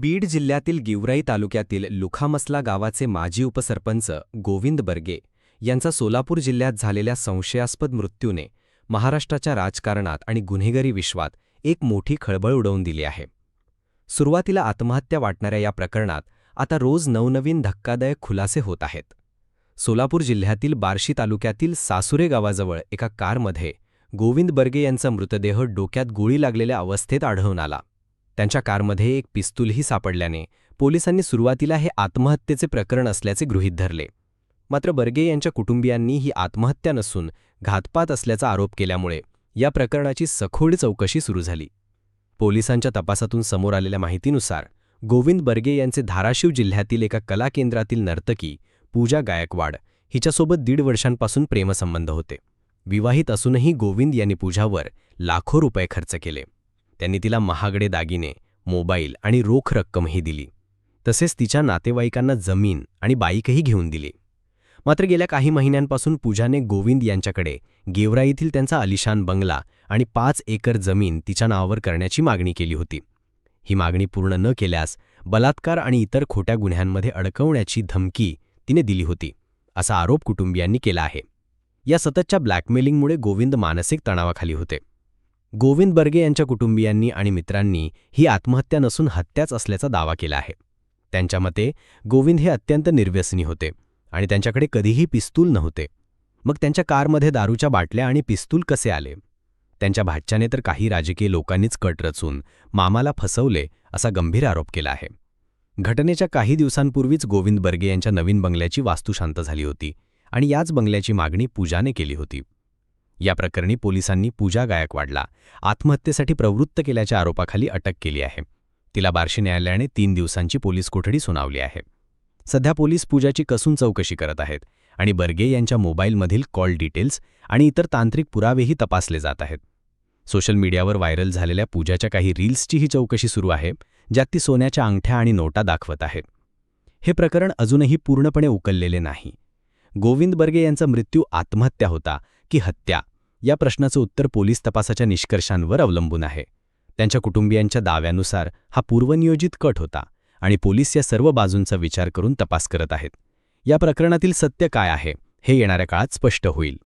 बीड जिल्ह्यातील गिवराई तालुक्यातील लुखामसला गावाचे माजी उपसरपंच गोविंद बर्गे यांचा सोलापूर जिल्ह्यात झालेल्या संशयास्पद मृत्यूने महाराष्ट्राच्या राजकारणात आणि गुन्हेगारी विश्वात एक मोठी खळबळ उडवून दिली आहे. सुरुवातीला आत्महत्या वाटणाऱ्या या प्रकरणात आता रोज नवनवीन धक्कादायक खुलासे होत आहेत. सोलापूर जिल्ह्यातील बार्शी तालुक्यातील सासुरे गावाजवळ एका कारमध्ये गोविंद बर्गे यांचा मृतदेह डोक्यात गोळी लागलेल्या अवस्थेत आढळून आला. त्यांच्या कारमध्ये एक पिस्तूलही सापडल्याने पोलिसांनी सुरुवातीला हे आत्महत्येचे प्रकरण असल्याचे गृहीत धरले. मात्र बर्गे यांच्या कुटुंबियांनी ही आत्महत्या नसून घातपात असल्याचा आरोप केल्यामुळे या प्रकरणाची सखोल चौकशी सुरू झाली. पोलिसांच्या तपासातून समोर आलेल्या माहितीनुसार गोविंद बर्गे यांचे धाराशिव जिल्ह्यातील एका कला केंद्रातील नर्तकी पूजा गायकवाड हिच्यासोबत दीड वर्षांपासून प्रेमसंबंध होते. विवाहित असूनही गोविंद यांनी पूजावर लाखो रुपये खर्च केले. त्यांनी तिला महागडे दागिने मोबाईल आणि रोख रक्कमही दिली. तसेच तिच्या नातेवाईकांना जमीन आणि बाईकही घेऊन दिली. मात्र गेल्या काही महिन्यांपासून पूजाने गोविंद यांच्याकडे गेवराईतील त्यांचा अलिशान बंगला आणि पाच एकर जमीन तिच्या नावावर करण्याची मागणी केली होती. ही मागणी पूर्ण न केल्यास बलात्कार आणि इतर खोट्या गुन्ह्यांमध्ये अडकवण्याची धमकी तिने दिली होती असा आरोप कुटुंबियांनी केला आहे. या सततच्या ब्लॅकमेलिंगमुळे गोविंद मानसिक तणावाखाली होते. गोविंद बर्गे यांच्या कुटुंबियांनी आणि मित्रांनी ही आत्महत्या नसून हत्याच असल्याचा दावा केला आहे. त्यांच्या मते गोविंद हे अत्यंत निर्व्यसनी होते आणि त्यांच्याकडे कधीही पिस्तूल नव्हते. मग त्यांच्या कारमध्ये दारूच्या बाटल्या आणि पिस्तूल कसे आले? त्यांच्या भाच्याने तर काही राजकीय लोकांनीच कट रचून मामाला फसवले असा गंभीर आरोप केला आहे. घटनेच्या काही दिवसांपूर्वीच गोविंद बर्गे यांच्या नवीन बंगल्याची वास्तूशांत झाली होती आणि याच बंगल्याची मागणी पूजाने केली होती. या प्रकरणी पोलिसांनी पूजा गायकवाडला आत्महत्येसाठी प्रवृत्त केल्याच्या आरोपाखाली अटक केली आहे. तिला बार्शी न्यायालयाने तीन दिवसांची पोलीस कोठडी सुनावली आहे. सध्या पोलीस पूजाची कसून चौकशी करत आहेत आणि बर्गे यांच्या मोबाईलमधील कॉल डिटेल्स आणि इतर तांत्रिक पुरावेही तपासले जात आहेत. सोशल मीडियावर व्हायरल झालेल्या पूजाच्या काही रील्सचीही चौकशी सुरू आहे ज्यात ती सोन्याच्या अंगठ्या आणि नोटा दाखवत आहे. हे प्रकरण अजूनही पूर्णपणे उकललेले नाही. गोविंद बर्गे यांचा मृत्यू आत्महत्या होता की हत्या या प्रश्नाचं उत्तर पोलीस तपासाच्या निष्कर्षांवर अवलंबून आहे. त्यांच्या कुटुंबियांच्या दाव्यानुसार हा पूर्वनियोजित कट होता आणि पोलीस या सर्व बाजूंचा विचार करून तपास करत आहेत. या प्रकरणातील सत्य काय आहे हे येणाऱ्या काळात स्पष्ट होईल.